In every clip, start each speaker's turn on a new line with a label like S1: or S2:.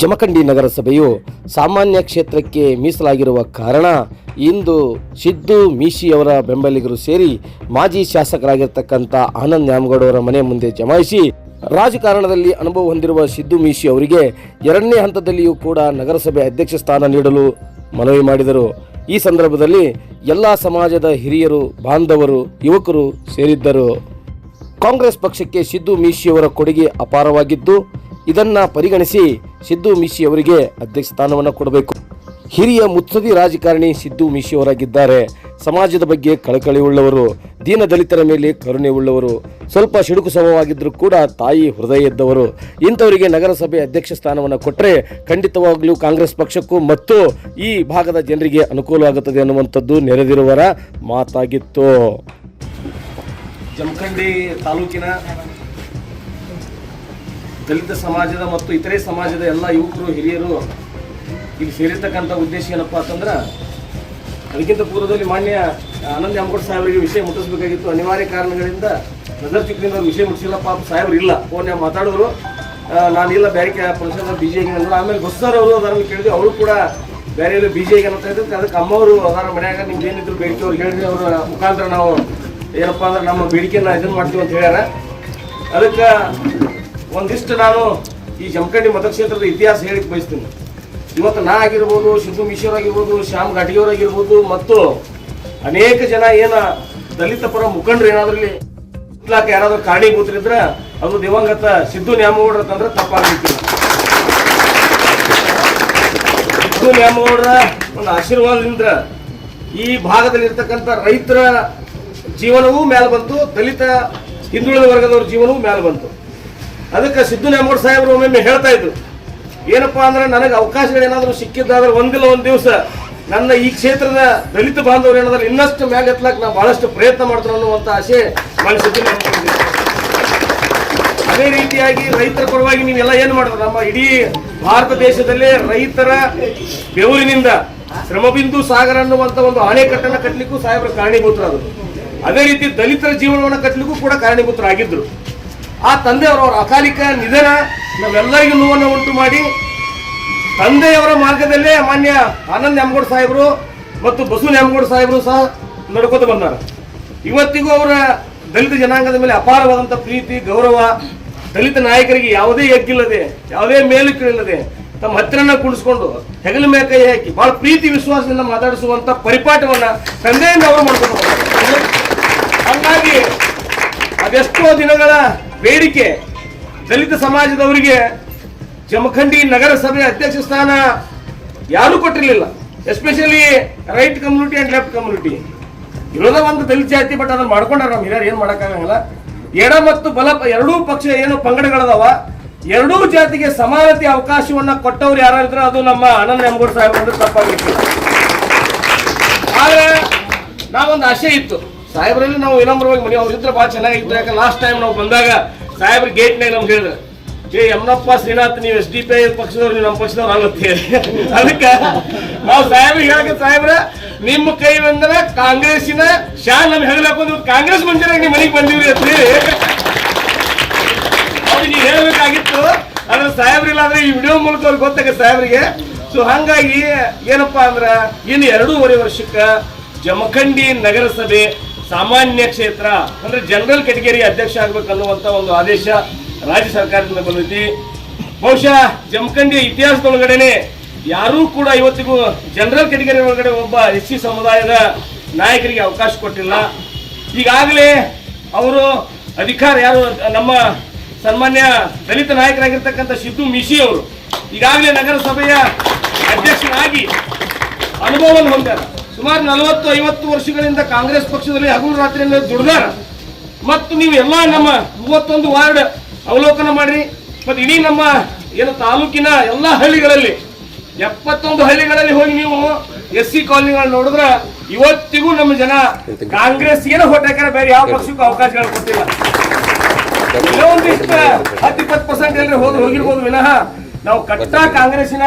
S1: ಜಮಖಂಡಿ ನಗರಸಭೆಯು ಸಾಮಾನ್ಯ ಕ್ಷೇತ್ರಕ್ಕೆ ಮೀಸಲಾಗಿರುವ ಕಾರಣ ಇಂದು ಸಿದ್ದು ಮೀಶಿಯವರ ಬೆಂಬಲಿಗರು ಸೇರಿ ಮಾಜಿ ಶಾಸಕರಾಗಿರ್ತಕ್ಕಂಥ ಆನಂದ್ ನ್ಯಾಮಗೌಡವರ ಮನೆ ಮುಂದೆ ಜಮಾಯಿಸಿ ರಾಜಕಾರಣದಲ್ಲಿ ಅನುಭವ ಹೊಂದಿರುವ ಸಿದ್ದು ಮೀಶಿ ಅವರಿಗೆ ಎರಡನೇ ಹಂತದಲ್ಲಿಯೂ ಕೂಡ ನಗರಸಭೆ ಅಧ್ಯಕ್ಷ ಸ್ಥಾನ ನೀಡಲು ಮನವಿ ಮಾಡಿದರು. ಈ ಸಂದರ್ಭದಲ್ಲಿ ಎಲ್ಲ ಸಮಾಜದ ಹಿರಿಯರು, ಬಾಂಧವರು, ಯುವಕರು ಸೇರಿದ್ದರು. ಕಾಂಗ್ರೆಸ್ ಪಕ್ಷಕ್ಕೆ ಸಿದ್ದು ಮೀಶಿಯವರ ಕೊಡುಗೆ ಅಪಾರವಾಗಿದ್ದು, ಇದನ್ನು ಪರಿಗಣಿಸಿ ಸಿದ್ದು ಮಿಶಿ ಅವರಿಗೆ ಅಧ್ಯಕ್ಷ ಸ್ಥಾನವನ್ನು ಕೊಡಬೇಕು. ಹಿರಿಯ ಮುತ್ಸದಿ ರಾಜಕಾರಣಿ ಸಿದ್ದು ಮೀಶಿಯವರಾಗಿದ್ದಾರೆ ಸಮಾಜದ ಬಗ್ಗೆ ಕಳಕಳಿ ಉಳ್ಳವರು ದೀನ ದಲಿತರ ಮೇಲೆ ಕರುಣೆ ಉಳ್ಳವರು ಸ್ವಲ್ಪ ಸಿಡುಕು ಸಮವಾಗಿದ್ದರೂ ಕೂಡ ತಾಯಿ ಹೃದಯ ಇದ್ದವರು ಇಂಥವರಿಗೆ ನಗರಸಭೆ ಅಧ್ಯಕ್ಷ ಸ್ಥಾನವನ್ನು ಕೊಟ್ಟರೆ ಖಂಡಿತವಾಗಲೂ ಕಾಂಗ್ರೆಸ್ ಪಕ್ಷಕ್ಕೂ ಮತ್ತು ಈ ಭಾಗದ ಜನರಿಗೆ ಅನುಕೂಲವಾಗುತ್ತದೆ ಅನ್ನುವಂಥದ್ದು ನೆರೆದಿರುವರ ಮಾತಾಗಿತ್ತು.
S2: ಜಮಖಂಡಿ ತಾಲೂಕಿನ ದಲಿತ ಸಮಾಜದ ಮತ್ತು ಇತರೆ ಸಮಾಜದ ಎಲ್ಲ ಯುವಕರು, ಹಿರಿಯರು ಇಲ್ಲಿ ಸೇರಿರ್ತಕ್ಕಂಥ ಉದ್ದೇಶ ಏನಪ್ಪ ಅಂತಂದ್ರೆ, ಅದಕ್ಕಿಂತ ಪೂರ್ವದಲ್ಲಿ ಮಾನ್ಯ ಆನಂದ್ ಅಂಬೋಡ್ ಸಾಹೇಬರಿಗೆ ವಿಷಯ ಮುಟ್ಟಿಸ್ಬೇಕಾಗಿತ್ತು. ಅನಿವಾರ್ಯ ಕಾರಣಗಳಿಂದ ನಜರ್ ಚಿಕ್ಕದಿಂದ ವಿಷಯ ಮುಟ್ಟಿಸಿಲ್ಲ ಪಾಪ ಸಾಹೇಬ್ರು ಇಲ್ಲ. ಫೋನ್ ಮಾತಾಡೋರು? ನಾನಿಲ್ಲ ಬೇರೆ ಬಿ ಜೆ ಅಂದ್ರೆ ಆಮೇಲೆ ಬಸ್ಸರ್ ಅವರು ಅದರಲ್ಲಿ ಕೇಳಿದ್ವಿ. ಅವರು ಕೂಡ ಬೇರೆ ಬಿ ಜೆ ಅಂತ ಇದ್ದಕ್ಕೆ ಅದಕ್ಕೆ ಅಮ್ಮವರು ಅದರ ಮನೆಯಾಗ. ನಿಮ್ಗೆ ಏನಿದ್ರು ಬೇಡಿಕೆ ಅವ್ರು ಹೇಳಿದ್ರೆ ಅವರ ಮುಖಾಂತರ ನಾವು ಏನಪ್ಪಾ ಅಂದ್ರೆ ನಮ್ಮ ಬೇಡಿಕೆನ ಇದನ್ನು ಮಾಡ್ತೀವಿ ಅಂತ ಹೇಳ್ಯಾರ. ಅದಕ್ಕೆ ಒಂದಿಷ್ಟು ನಾನು ಈ ಜಮಖಂಡಿ ಮತಕ್ಷೇತ್ರದ ಇತಿಹಾಸ ಹೇಳಿಕ್ ಬಯಸ್ತೀನಿ. ಇವತ್ತು ನಾ ಆಗಿರ್ಬೋದು, ಸಿದ್ದು ಮಿಶೋರ್ ಆಗಿರ್ಬೋದು, ಶ್ಯಾಮ್ ಘಾಟಿಯವ್ರು ಆಗಿರ್ಬೋದು, ಮತ್ತು ಅನೇಕ ಜನ ಏನ ದಲಿತ ಪರ ಮುಖಂಡರು ಏನಾದ್ರಲ್ಲಿ ಇಲಾಖೆ ಯಾರಾದ್ರೂ ಕಾರಣೀಭೂತರಿದ್ರೆ ಅದು ದಿವಂಗತ ಸಿದ್ದು ನ್ಯಾಮಗೌಡ್ರ ತಂದ್ರೆ ತಪ್ಪಾಗ್ಲಿಕ್ಕಿಲ್ಲ ಸಿದ್ದು ನ್ಯಾಮಗೌಡರ ಒಂದು ಆಶೀರ್ವಾದದಿಂದ ಈ ಭಾಗದಲ್ಲಿ ಇರ್ತಕ್ಕಂಥ ರೈತರ ಜೀವನವೂ ಮೇಲೆ ಬಂತು, ದಲಿತ ಹಿಂದುಳಿದ ವರ್ಗದವ್ರ ಜೀವನವೂ ಮೇಲೆ ಬಂತು. ಅದಕ್ಕೆ ಸಿದ್ದು ನ್ಯಾಮೋಡ್ ಸಾಹೇಬರು ಒಮ್ಮೊಮ್ಮೆ ಹೇಳ್ತಾ ಇದ್ರು, ಏನಪ್ಪಾ ಅಂದ್ರೆ ನನಗೆ ಅವಕಾಶಗಳೇನಾದ್ರೂ ಸಿಕ್ಕಿದ್ದಾದ್ರೆ ಒಂದಿಲ್ಲ ಒಂದು ದಿವಸ ನನ್ನ ಈ ಕ್ಷೇತ್ರದ ದಲಿತ ಬಾಂಧವರು ಏನಾದ್ರೆ ಇನ್ನಷ್ಟು ಮ್ಯಾಲೆ ಎತ್ತಲಕ್ಕೆ ನಾನು ಬಹಳಷ್ಟು ಪ್ರಯತ್ನ ಮಾಡ್ತಾರೆ ಅನ್ನುವಂಥ ಆಸೆ ನಾನು ಅದೇ ರೀತಿಯಾಗಿ ರೈತರ ಪರವಾಗಿ ನೀವೆಲ್ಲ ಏನು ಮಾಡಿದ್ರೆ ನಮ್ಮ ಇಡೀ ಭಾರತ ದೇಶದಲ್ಲೇ ರೈತರ ಬೆವರಿನಿಂದ ಶ್ರಮಬಿಂದು ಸಾಗರ ಅನ್ನುವಂತ ಒಂದು ಅಣೆಕಟ್ಟನ್ನು ಕಟ್ಟಲಿಕ್ಕೂ ಸಾಹೇಬರು ಕಾರಣೀಭೂತರಾದರು. ಅದೇ ರೀತಿ ದಲಿತರ ಜೀವನವನ್ನು ಕಟ್ಟಲಿಕ್ಕೂ ಕೂಡ ಕಾರಣೀಭೂತರಾಗಿದ್ರು. ಆ ತಂದೆಯವರ ಅವರ ಅಕಾಲಿಕ ನಿಧನ ನಾವೆಲ್ಲರಿಗೂ ನೋವನ್ನು ಉಂಟು ಮಾಡಿ ತಂದೆಯವರ ಮಾರ್ಗದಲ್ಲೇ ಮಾನ್ಯ ಆನಂದ್ ನ್ಯಾಮಗೌಡ ಸಾಹೇಬರು ಮತ್ತು ಬಸು ನ್ಯಾಮಗೌಡ ಸಾಹೇಬರು ಸಹ ನಡ್ಕೋತ ಬಂದಾರ ಇವತ್ತಿಗೂ ಅವರ ದಲಿತ ಜನಾಂಗದ ಮೇಲೆ ಅಪಾರವಾದಂಥ ಪ್ರೀತಿ, ಗೌರವ, ದಲಿತ ನಾಯಕರಿಗೆ ಯಾವುದೇ ಎಗ್ಗಿಲ್ಲದೆ, ಯಾವುದೇ ಮೇಲು ಕೀಳಿಲ್ಲದೆ ತಮ್ಮ ಹತ್ತಿರನ ಕುಣಿಸ್ಕೊಂಡು ಹೆಗಲ ಮೇಲೆ ಕೈ ಹಾಕಿ ಬಹಳ ಪ್ರೀತಿ, ವಿಶ್ವಾಸದಿಂದ ಮಾತಾಡಿಸುವಂತ ಪರಿಪಾಠವನ್ನ ತಂದೆಯಿಂದ ಅವರು ಮಾಡ್ಕೊಂಡು. ಹಂಗಾಗಿ ಅದೆಷ್ಟೋ ದಿನಗಳ ಬೇಡಿಕೆ ದಲಿತ ಸಮಾಜದವರಿಗೆ ಜಮಖಂಡಿ ನಗರಸಭೆ ಅಧ್ಯಕ್ಷ ಸ್ಥಾನ ಯಾರೂ ಕೊಟ್ಟಿರಲಿಲ್ಲ. Especially right community and left community ಇರೋದ ಒಂದು ದಲಿತ ಜಾತಿ ಬಟ್ ಅದನ್ನ ಮಾಡ್ಕೊಂಡಾರ ನಮ್ಮ ಹಿರಿಯರು, ಏನು ಮಾಡೋಕ್ಕಾಗಲ್ಲ ಎಡ ಮತ್ತು ಬಲ ಎರಡೂ ಪಕ್ಷ ಏನು ಪಂಗಡಗಳದಾವ. ಎರಡೂ ಜಾತಿಗೆ ಸಮಾನತೆ ಅವಕಾಶವನ್ನ ಕೊಟ್ಟವ್ರು ಯಾರಾದ್ರೆ, ಅದು ನಮ್ಮ ಅನಂತ ನೆಂಗೂಡ್ ಸಾಹೇಬ್ ಅಂದ್ರೆ ತಪ್ಪಾಗಿತ್ತು ಆದ್ರೆ ನಾವೊಂದು ಆಸೆ ಇತ್ತು. ಸಾಹೇಬ್ರಲ್ಲಿ ನಾವು ವಿನಮ್ರವಾಗಿ ಮನೆ ಇದ್ರೆ ಭಾಳ ಚೆನ್ನಾಗಿತ್ತು ಯಾಕಂದ್ರೆ ಲಾಸ್ಟ್ ಟೈಮ್ ನಾವು ಬಂದಾಗ ಸಾಹೇಬ್ರ ಗೇಟ್ನಾಗ ನಮ್ಗೆ ಹೇಳಿದ್ರು, ಏ, ಯಮನಪ್ಪ, ಶ್ರೀನಾಥ್, ನೀವು ಎಸ್ ಡಿ ಪಿ ಐ ಪಕ್ಷದವ್ರು ನಮ್ಮ ಪಕ್ಷದವ್ರು ಆಗುತ್ತೆ ಅದಕ್ಕೆ ನಾವು ಸಾಹೇಬ್ರಿಗೆ ಹೇಳಕ್ಕೆ ಸಾಹೇಬ್ರ, ನಿಮ್ಮ ಕೈ ಬಂದ್ರೆ ಕಾಂಗ್ರೆಸ್ಸಿನ ಶಾ ನಮ್ಗೆ ಹೆಗಲಾಕೊಂಡು ಕಾಂಗ್ರೆಸ್ ಮಂದಿರಾಗ ನಿಮ್ಮ ಮನೆಗೆ ಬಂದಿವ್ರಿ ಅಂತ ಹೇಳಿ. ನೀವು ಹೇಳ್ಬೇಕಾಗಿತ್ತು. ಆದ್ರೆ ಸಾಹೇಬ್ರಿಲ್ಲ ಅಂದ್ರೆ ಈ ವಿಡಿಯೋ ಮೂಲಕ ಅವ್ರಿಗೆ ಗೊತ್ತಾಗ ಸಾಹೇಬ್ರಿಗೆ. ಸೊ ಹಂಗಾಗಿ ಏನಪ್ಪಾ ಅಂದ್ರ, ಇನ್ನು ಎರಡೂವರೆ ವರ್ಷಕ್ಕೆ ಜಮಖಂಡಿ ನಗರಸಭೆ ಸಾಮಾನ್ಯ ಕ್ಷೇತ್ರ, ಅಂದ್ರೆ ಜನರಲ್ ಕೆಟಗರಿ ಅಧ್ಯಕ್ಷ ಆಗ್ಬೇಕು ಅನ್ನುವಂತ ಒಂದು ಆದೇಶ ರಾಜ್ಯ ಸರ್ಕಾರದಿಂದ ಬಂದೈತಿ. ಬಹುಶಃ ಜಮಖಂಡಿಯ ಇತಿಹಾಸದೊಳಗಡೆನೆ ಯಾರೂ ಕೂಡ ಇವತ್ತಿಗೂ ಜನರಲ್ ಕೆಟಗರಿ ಒಳಗಡೆ ಒಬ್ಬ ಎಸ್ ಸಮುದಾಯದ ನಾಯಕರಿಗೆ ಅವಕಾಶ ಕೊಟ್ಟಿಲ್ಲ. ಈಗಾಗಲೇ ಅವರು ಅಧಿಕಾರ ಯಾರು ನಮ್ಮ ಸನ್ಮಾನ್ಯ ದಲಿತ ನಾಯಕರಾಗಿರ್ತಕ್ಕಂಥ ಸಿದ್ದು ಮಿಶಿ ಅವರು ಈಗಾಗಲೇ ನಗರಸಭೆಯ ಅಧ್ಯಕ್ಷರಾಗಿ ಅನುಭವವನ್ನು ಹೊಂದಾರ ಸುಮಾರು ನಲವತ್ತು, ಐವತ್ತು ವರ್ಷಗಳಿಂದ ಕಾಂಗ್ರೆಸ್ ಪಕ್ಷದಲ್ಲಿ ಹಗಲು ರಾತ್ರಿಯಿಂದ ದುಡ್ದಾರ. ಮತ್ತು ನೀವು ಎಲ್ಲ ನಮ್ಮ ಮೂವತ್ತೊಂದು ವಾರ್ಡ್ ಅವಲೋಕನ ಮಾಡ್ರಿ. ಮತ್ತು ಇಡೀ ನಮ್ಮ ಏನು ತಾಲೂಕಿನ ಎಲ್ಲ ಹಳ್ಳಿಗಳಲ್ಲಿ, ಎಪ್ಪತ್ತೊಂದು ಹಳ್ಳಿಗಳಲ್ಲಿ ಹೋಗಿ ನೀವು ಎಸ್ ಸಿ ಕಾಲೋನಿಗಳನ್ನ ನೋಡಿದ್ರ ಇವತ್ತಿಗೂ ನಮ್ಮ ಜನ ಕಾಂಗ್ರೆಸ್ ಹೋಟ್ ಹಾಕ್ಯಾರ, ಬೇರೆ ಯಾವ ಪಕ್ಷಕ್ಕೂ ಅವಕಾಶಗಳು ಕೊಟ್ಟಿಲ್ಲ. ಒಂದಿಷ್ಟು ಹತ್ತು ಇಪ್ಪತ್ತು ಪರ್ಸೆಂಟ್ ಎಲ್ಲರೂ ಹೋದ್ರೆ, ಹೋಗಿರ್ಬೋದು. ವಿನಃ ನಾವು ಕಟ್ಟ ಕಾಂಗ್ರೆಸ್ಸಿನ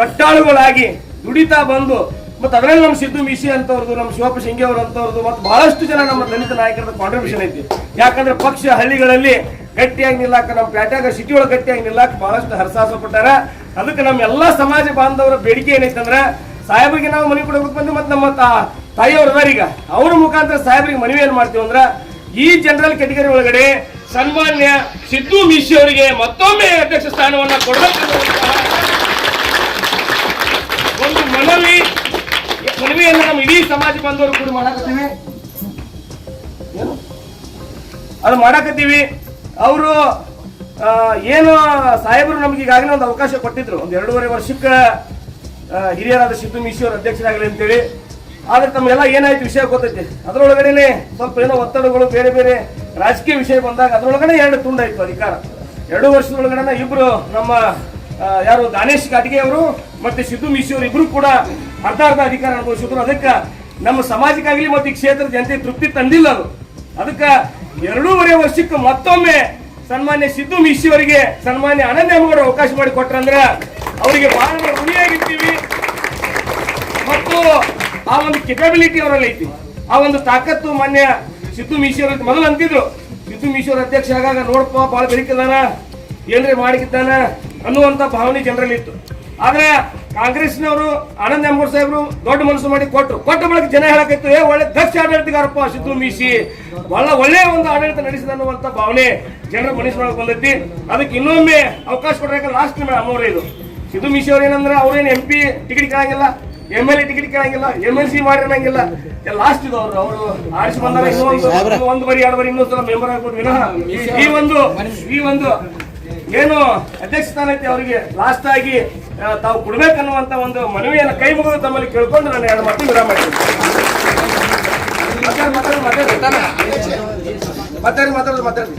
S2: ಕಟ್ಟಾಳುಗಳಾಗಿ ದುಡಿತಾ ಬಂದು ಮತ್ತೆ ಅದರಲ್ಲಿ ನಮ್ಮ ಸಿದ್ದು ಮಿಸಿ ಅಂತವ್ರದ್ದು ನಮ್ಮ ಶಿವಪ್ಪ ಶಿಂಗೆ ಅಂತವ್ರದ್ದು ಮತ್ತು ಬಹಳಷ್ಟು ಜನ ನಮ್ಮ ದಲಿತ ನಾಯಕರದ ಕಾಂಟ್ರಿಬ್ಯೂಷನ್ ಐತಿ. ಯಾಕಂದ್ರೆ ಪಕ್ಷ ಹಳ್ಳಿಗಳಲ್ಲಿ ಗಟ್ಟಿಯಾಗಿ ನಿಲ್ಲಾಕ ನಮ್ಮ ಪ್ಯಾಟ್ಯಾಗ ಸಿಟಿ ಒಳಗೆ ಗಟ್ಟಿಯಾಗಿ ನಿಲ್ಲಾಕ ಬಹಳಷ್ಟು ಹರಸಾಸ ಪಟ್ಟಾರ ಅದಕ್ಕೆ ನಮ್ಮ ಎಲ್ಲಾ ಸಮಾಜ ಬಾಂಧವರ ಬೇಡಿಕೆ ಏನೈತಂದ್ರೆ, ಸಾಹೇಬರಿಗೆ ನಾವು ಮನೆ ಕೊಡಬೇಕು ಬಂದು ಮತ್ತೆ ನಮ್ಮ ತಾ- ತಾಯಿಯವ್ರು ಅದಾರ ಈಗ. ಅವ್ರ ಮುಖಾಂತರ ಸಾಹೇಬರಿಗೆ ಮನವಿ ಏನು ಮಾಡ್ತೀವಿ ಅಂದ್ರೆ, ಈ ಜನರಲ್ ಕೆಟಗರಿ ಒಳಗಡೆ ಸನ್ಮಾನ್ಯ ಸಿದ್ದು ಮಿಶಿ ಅವರಿಗೆ ಮತ್ತೊಮ್ಮೆ ಅಧ್ಯಕ್ಷ ಸ್ಥಾನವನ್ನ ಕೊಡಬೇಕು ಒಂದು ಮನವಿ ಮನವಿಯನ್ನು ನಮ್ಮ ಇಡೀ ಸಮಾಜ ಬಂದವರು ಕೂಡ ಮಾಡಾಕತ್ತೀವಿ. ಏನು? ಅದು ಮಾಡಾಕತ್ತೀವಿ. ಅವರು ಏನು ಸಾಹೇಬರು ನಮ್ಗೆ ಈಗಾಗಲೇ ಒಂದು ಅವಕಾಶ ಕೊಟ್ಟಿದ್ರು. ಒಂದು ಎರಡೂವರೆ ವರ್ಷಕ್ಕೆ ಹಿರಿಯರಾದ ಸಿದ್ದು ಮೀಶಿಯವರು ಅಧ್ಯಕ್ಷರಾಗಲಿ ಅಂತೇಳಿ. ಆದ್ರೆ ತಮ್ಮೆಲ್ಲ ಏನಾಯ್ತು ವಿಷಯ ಗೊತ್ತೈತಿ. ಅದರೊಳಗಡೆನೆ ಸ್ವಲ್ಪ ಏನೋ ಒತ್ತಡಗಳು ಬೇರೆ ಬೇರೆ ರಾಜಕೀಯ ವಿಷಯ ಬಂದಾಗ ಅದರೊಳಗಡೆ ಎರಡು ತುಂಡಾಯ್ತು ಅಧಿಕಾರ. ಎರಡು ವರ್ಷದೊಳಗಡೆ ಇಬ್ರು ನಮ್ಮ ಯಾರು ದಾನೇಶ್ ಕಾಟಿಗೆ ಅವರು ಮತ್ತೆ ಸಿದ್ದು ಮಿಶಿ ಅವರು ಇಬ್ರು ಕೂಡ ಅರ್ಧ ಅರ್ಧ ಅಧಿಕಾರ ಅನುಭವಿಸಿದ್ರು. ಅದಕ್ಕೆ ನಮ್ಮ ಸಮಾಜಕ್ಕಾಗಲಿ ಮತ್ತು ಈ ಕ್ಷೇತ್ರದ ಜನತೆ ತೃಪ್ತಿ ತಂದಿಲ್ಲ ಅದು. ಅದಕ್ಕೆ ಎರಡೂವರೆ ವರ್ಷಕ್ಕೆ ಮತ್ತೊಮ್ಮೆ ಸನ್ಮಾನ್ಯ ಸಿದ್ದು ಮಿಶಿ ಅವರಿಗೆ ಸನ್ಮಾನ್ಯ ಅನನ್ಯ ಅವರು ಅವಕಾಶ ಮಾಡಿ ಕೊಟ್ರಂದ್ರೆ ಅವರಿಗೆ ಬಹಳ ಋಣಿಯಾಗಿರ್ತೀವಿ ಮತ್ತು ಆ ಒಂದು ಕೆಪಬಿಲಿಟಿ ಅವರಲ್ಲಿ ಐತಿ. ಆ ಒಂದು ತಾಕತ್ತು ಮಾನ್ಯ ಸಿದ್ದು ಮೀಶಿ ಅವರ ಮೊದಲು ಅಂತಿದ್ರು. ಸಿದ್ದು ಮೀಶಿ ಅವ್ರ ಅಧ್ಯಕ್ಷ ಆಗಾಗ ನೋಡಪ್ಪ ಬಹಳ ಬೆಳಕಿದಾನ ಏನ್ರಿ ಮಾಡಿದ್ದಾನ ಅನ್ನುವಂತ ಭಾವನೆ ಜನರಲ್ಲಿ ಇತ್ತು. ಆದ್ರೆ ಕಾಂಗ್ರೆಸ್ನವರು ಆನಂದ್ ಅಂಬೂರ್ ಸಾಹೇಬರು ದೊಡ್ಡ ಮನಸ್ಸು ಮಾಡಿ ಕೊಟ್ಟರು ಕೊಟ್ಟ ಬಳಿಕ ಜನ ಹೇಳಕ್ಕಿತ್ತು ಏ ಒಳ್ಳೆ ದಕ್ಷ ಆಡಳಿತಗಾರಪ್ಪ ಸಿದ್ದು ಮೀಸಿ. ಬಹಳ ಒಳ್ಳೆಯ ಒಂದು ಆಡಳಿತ ನಡೆಸಿದ ಅನ್ನುವಂತ ಭಾವನೆ ಜನರ ಮನಸ್ಸೊಳಗೆ ಬಂದೈತಿ. ಅದಕ್ಕೆ ಇನ್ನೊಮ್ಮೆ ಅವಕಾಶ ಕೊಡ್ರೆ ಲಾಸ್ಟ್ ಅಮ್ಮವ್ರೆ ಇದು. ಸಿದ್ದು ಮೀಸಿ ಅವ್ರು ಏನಂದ್ರೆ ಅವ್ರೇನು ಎಂ ಪಿ ಟಿಕೆಟ್ ಕೇಳಂಗಿಲ್ಲ ಎಂ ಎಲ್ ಎ ಟಿಕೆಟ್ ಕೇಳಂಗಿಲ್ಲ ಎಂ ಎಲ್ ಸಿ ಮಾಡಿರಂಗಿಲ್ಲ. ಲಾಸ್ಟ್ ಇದು ಅವರು ಅವರು ಆರಿಸಿ ಬಂದಾಗ ಇನ್ನೊಂದು ಇನ್ನೂ ಒಂದು ಬಾರಿ ಎರಡು ಬಾರಿ ಇನ್ನೊಂದು ಸಲ ಮೆಂಬರ್ ಆಗ್ಬೋದು. ವಿನಃ ಈ ಒಂದು ಈ ಒಂದು ಏನು ಅಧ್ಯಕ್ಷ ಸ್ಥಾನ ಐತಿ ಅವರಿಗೆ. ಲಾಸ್ಟ್ ಆಗಿ ತಾವು ಕೊಡ್ಬೇಕನ್ನುವಂತ ಒಂದು ಮನವಿಯನ್ನು ಕೈ ಮುಗಿದು ತಮ್ಮಲ್ಲಿ ಕೇಳ್ಕೊಂಡು ನಾನು ಎರಡು ಮಾತು ವಿರಾಮ ಮತ್ತೆ ಮಾತಾಡಿ ಮಾತಾಡಿ ಮಾತಾಡಿ. ಮಾತಾಡಿ ಮಾತಾಡಿ ಮಾತಾಡಿ.